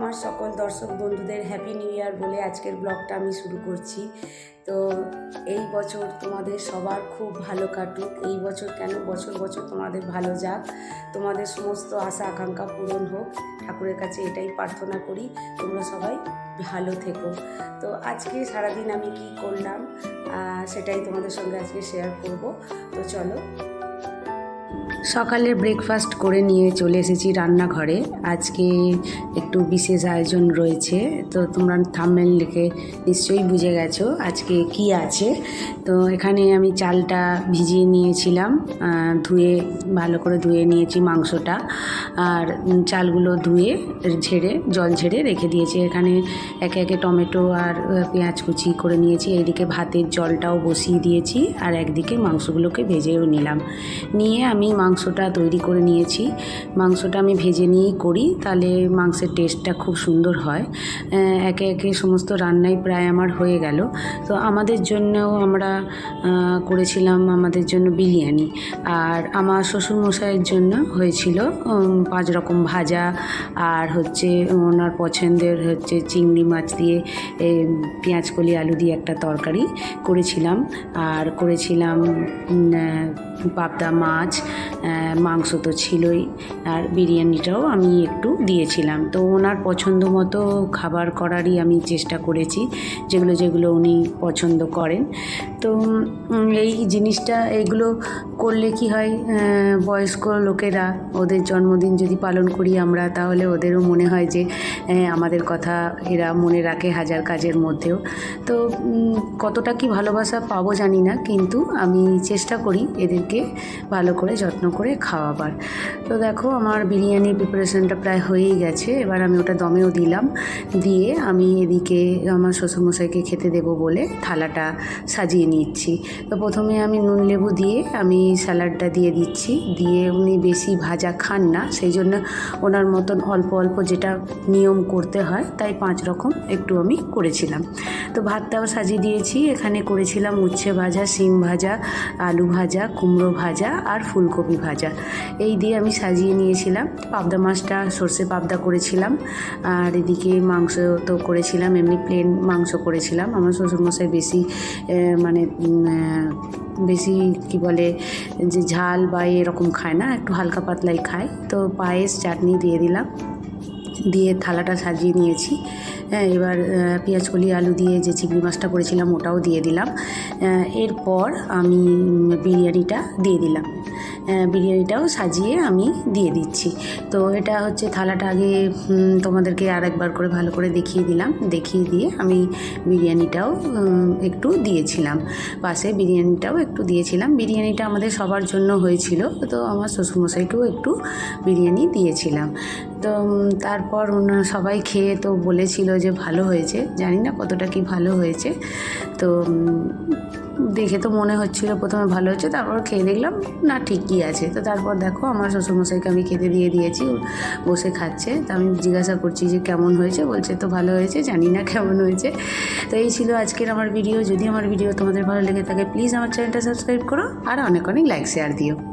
আমার সকল দর্শক বন্ধুদের হ্যাপি নিউ ইয়ার বলে আজকের ব্লগটা আমি শুরু করছি। তো এই বছর তোমাদের সবার খুব ভালো কাটুক। এই বছর কেন বছর বছর তোমাদের ভালো যাক। তোমাদের সমস্ত আশা, আকাঙ্ক্ষা পূরণ হোক। ঠাকুরের কাছে এটাই প্রার্থনা করি, তোমরা সবাই ভালো থেকো। তো আজকে সারাদিন আমি কি করলাম সেটাই তোমাদের সঙ্গে আজকে শেয়ার করব। তো চলো সকালে ব্রেকফাস্ট করে নিয়ে চলে এসেছি রান্নাঘরে। আজকে একটু বিশেষ আয়োজন রয়েছে, তো তোমরা থামমেল লিখে নিশ্চয়ই বুঝে গেছো আজকে কি আছে। তো এখানে আমি চালটা ভিজিয়ে নিয়েছিলাম ধুয়ে, ভালো করে ধুয়ে নিয়েছি মাংসটা, আর চালগুলো ধুয়ে ঝেড়ে, জল ঝেড়ে রেখে দিয়েছি। এখানে একে একে টমেটো আর পেঁয়াজ কুচি করে নিয়েছি। এইদিকে ভাতের জলটাও বসিয়ে দিয়েছি, আর একদিকে মাংসগুলোকে ভেজেও নিলাম। নিয়ে আমি মাংসটা তৈরি করে নিয়েছি। মাংসটা আমি ভেজে নিয়েই করি, তাহলে মাংসের টেস্টটা খুব সুন্দর হয়। একে একে সমস্ত রান্নাই প্রায় আমার হয়ে গেল। তো আমাদের জন্যও আমরা করেছিলাম আমাদের জন্য বিরিয়ানি। আর আমার শ্বশুরমশাইয়ের জন্য হয়েছিল পাঁচ রকম ভাজা, আর হচ্ছে ওনার পছন্দের হচ্ছে চিংড়ি মাছ দিয়ে পেঁয়াজ কলি আলু দিয়ে একটা তরকারি করেছিলাম। আর করেছিলাম পাবদা মাছ মাংস তো ছিলই আর বিরিয়ানিটাও আমি একটু দিয়েছিলাম। তো ওনার পছন্দ মতো খাবার করারই আমি চেষ্টা করেছি, যেগুলো যেগুলো উনি পছন্দ করেন। তো এই জিনিসটা এগুলো করলে কি হয় বয়স্ক লোকেরা, ওদের জন্মদিন যদি পালন করি আমরা, তাহলে ওদেরও মনে হয় যে আমাদের কথা এরা মনে রাখে হাজার কাজের মধ্যেও। তো কতটা কি ভালোবাসা পাবো জানি না, কিন্তু আমি চেষ্টা করি এদেরকে ভালো করে যত্ন করে খাওয়াবার। তো দেখো, আমার বিরিয়ানির প্রিপারেশনটা প্রায় হয়েই গেছে, এবার আমি ওটা দমেও দিলাম, দিয়ে আমি এদিকে আমার শ্বশুরমশাইকে খেতে দেবো বলে থালাটা সাজিয়ে নিচ্ছি। তো প্রথমে আমি নুন লেবু দিয়ে আমি স্যালাডটা দিয়ে দিচ্ছি। দিয়ে উনি বেশি ভাজা খান না সেই জন্য ওনার মতন অল্প অল্প যেটা নিয়ম করতে হয় তাই পাঁচ রকম একটু আমি করেছিলাম। তো ভাতটাও সাজিয়ে দিয়েছি। এখানে করেছিলাম উচ্ছে ভাজা শিম ভাজা আলু ভাজা কুমড়ো ভাজা আর ফুলকপি ভাজা। এই দিয়ে আমি সাজিয়ে নিয়েছিলাম। পাবদা মাছটা সর্ষে পাবদা করেছিলাম। আর এদিকে মাংস তো করেছিলাম এমনি প্লেন মাংস করেছিলাম। আমার শ্বশুরমশাই বেশি আহ, মানে বেশি কি বলে, যে ঝাল বা এরকম খায় না, একটু হালকা পাতলাই খায়। তো পায়েস, চাটনি দিয়ে দিলাম। দিয়ে থালাটা সাজিয়ে নিয়েছি। হ্যাঁ এবার পেঁয়াজ কলি আলু দিয়ে যে চিংড়ি মাছটা করেছিলাম, ওটাও দিয়ে দিলাম। এরপর আমি বিরিয়ানিটা দিয়ে দিলাম। বিরিয়ানিটাও সাজিয়ে আমি দিয়ে দিচ্ছি। তো এটা হচ্ছে থালাটা আগে তোমাদেরকে আর একবার করে ভালো করে দেখিয়ে দিলাম। দেখিয়ে দিয়ে আমি বিরিয়ানিটাও একটু দিয়েছিলাম। পাশে বিরিয়ানিটাও একটু দিয়েছিলাম। বিরিয়ানিটা আমাদের সবার জন্য হয়েছিল, তো আমার শ্বশুরমশাইকেও একটু বিরিয়ানি দিয়েছিলাম। তো তারপর সবাই খেয়ে তো বলেছিল যে ভালো হয়েছে। জানি না কতটা কি ভালো হয়েছে। তো দেখে তো মনে হচ্ছিল প্রথমে ভালো হচ্ছে, তারপর খেয়ে দেখলাম, না, ঠিকই আছে। তো তারপর দেখো, আমার শ্বশুরমশাইকে আমি খেতে দিয়ে দিয়েছি বসে খাচ্ছে। তো আমি জিজ্ঞাসা করছি যে, কেমন হয়েছে? বলছে, তো ভালো হয়েছে, জানি না কেমন হয়েছে। তো এই ছিল আজকের আমার ভিডিও। যদি আমার ভিডিও তোমাদের ভালো লেগে থাকে, প্লিজ আমার চ্যানেলটা সাবস্ক্রাইব করো, আর অনেক অনেক লাইক, শেয়ার দিও।